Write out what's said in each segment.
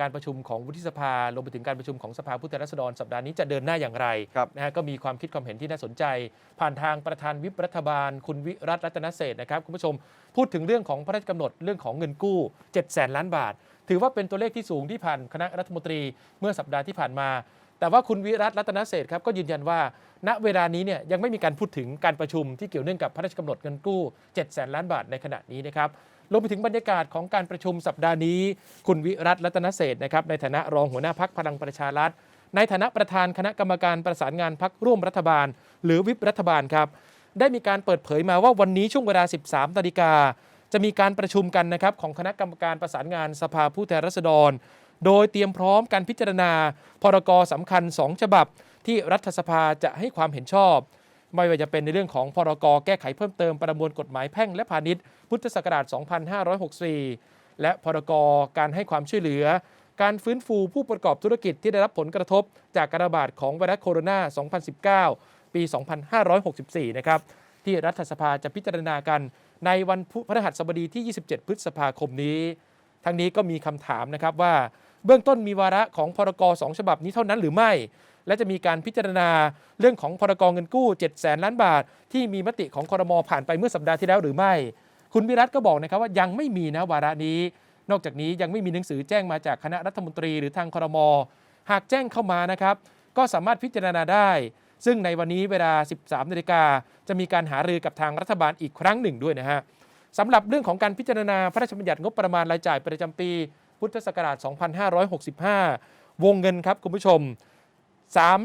การประชุมของวุฒิสภารวมไปถึงการประชุมของสภาผู้แทนราษฎรสัปดาห์นี้จะเดินหน้าอย่างไรครับนะฮะก็มีความคิดความเห็นที่น่าสนใจ ผ่านทางประธานวิปรัฐบาล คุณวิรัตรัตนเศรษฐ์นะครับคุณผู้ชมพูดถึงเรื่องของพระราชกำหนดเรื่องของเงินกู้ 7 0 0แสนล้านบาท ถือว่าเป็นตัวเลขที่สูงที่ผ่านคณะรัฐมนตรีเมื่อสัปดาห์ที่ผ่านมา แต่ว่าคุณวิรัตรัตนเศรษฐ์ครับก็ยืนยันว่า ณเวลานี้เนี่ยยังไม่มีการพูดถึงการประชุมที่เกี่ยวเนื่องกับพระราชกำหนดเงินกู้7 0 0แสนล้านบาทในขณะนี้นะครับรวมไปถึงบรรยากาศของการประชุมสัปดาห์นี้ คุณวิรัตรัตนเศษนะครับในฐานะรองหัวหน้าพักพลังประชารัฐ ในฐานะประธานคณะกรรมการประสานงานพักร่วมรัฐบาล หรือวิปรัฐบาลครับได้มีการเปิดเผยมาว่าวันนี้ช่วงเวลา 13นาฬิกาจะมีการประชุมกันนะครับของคณะกรรมการประสานงานสภาผู้แทนราษฎร โดยเตรียมพร้อมการพิจารณาพรกสำคัญ 2 ฉบับ ที่รัฐสภาจะให้ความเห็นชอบ ไม่ว่าจะเป็นในเรื่องของพรกแก้ไขเพิ่มเติมประมวลกฎหมายแพ่งและพาณิชย์ พุทธศักราช 2564 และพรกการให้ความช่วยเหลือ การฟื้นฟูผู้ประกอบธุรกิจที่ได้รับผลกระทบ จากการระบาดของไวรัสโคโรนา 2019 ปี 2564 นะครับที่รัฐสภาจะพิจารณากันในวันพฤหัสบดีที่ 27 พฤษภาคมนี้ ทั้งนี้ก็มีคำถามนะครับว่า เบื้องต้นมีวาระของพรกสองฉบับนี้เท่านั้นหรือไม่ และจะมีการพิจารณาเรื่องของพรกองเงินกู้7 0 0แสนล้านบาท ที่มีมติของคอรมอผ่านไปเมื่อสัปดาห์ที่แล้วหรือไม่ คุณวิรัตก็บอกนะครับว่ายังไม่มีนะวาระนี้ นอกจากนี้ยังไม่มีหนังสือแจ้งมาจากคณะรัฐมนตรีหรือทางคอรมอหากแจ้งเข้ามานะครับก็สามารถพิจารณาได้ ซึ่งในวันนี้เวลา 13นาฬิกาจะมีการหารือกับทางรัฐบาลอีกครั้งหนึ่งด้วยนะฮะสำหรับเรื่องของการพิจารณาพระราชบัญญัติงบประมาณรายจ่ายประจำปี พุทธศักราช 2565 วงเงินครับคุณผู้ชม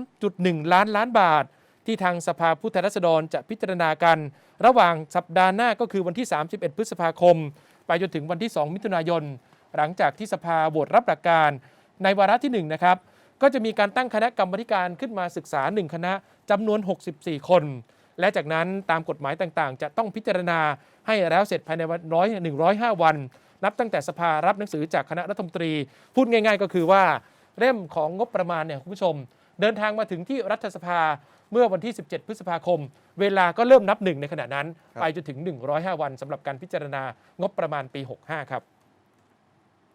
3.1 ล้านล้านบาท ที่ทางสภาผู้แทนราษฎรจะพิจารณากัน ระหว่างสัปดาห์หน้าก็คือวันที่ 31 พฤษภาคม ไปจนถึงวันที่ 2 มิถุนายน หลังจากที่สภาโหวตรับหลักการ ในวาระที่1นะครับก็จะมีการตั้งคณะกรรมาธิการขึ้นมาศึกษา 1 คณะจำนวน 64 คน และจากนั้นตามกฎหมายต่างๆ จะต้องพิจารณาให้แล้วเสร็จภายในวันร้อยหนึ่งร้อยห้าวัน นับตั้งแต่สภารับหนังสือจากคณะรัฐมนตรี พูดง่าย ๆ ก็คือว่าเล่มของงบประมาณเนี่ยคุณผู้ชม เดินทางมาถึงที่รัฐสภาเมื่อวันที่ 17 พฤษภาคม เวลาก็เริ่มนับหนึ่งในขณะนั้นครับไปจนถึง 105 วันสำหรับการพิจารณางบประมาณปี 65 ครับ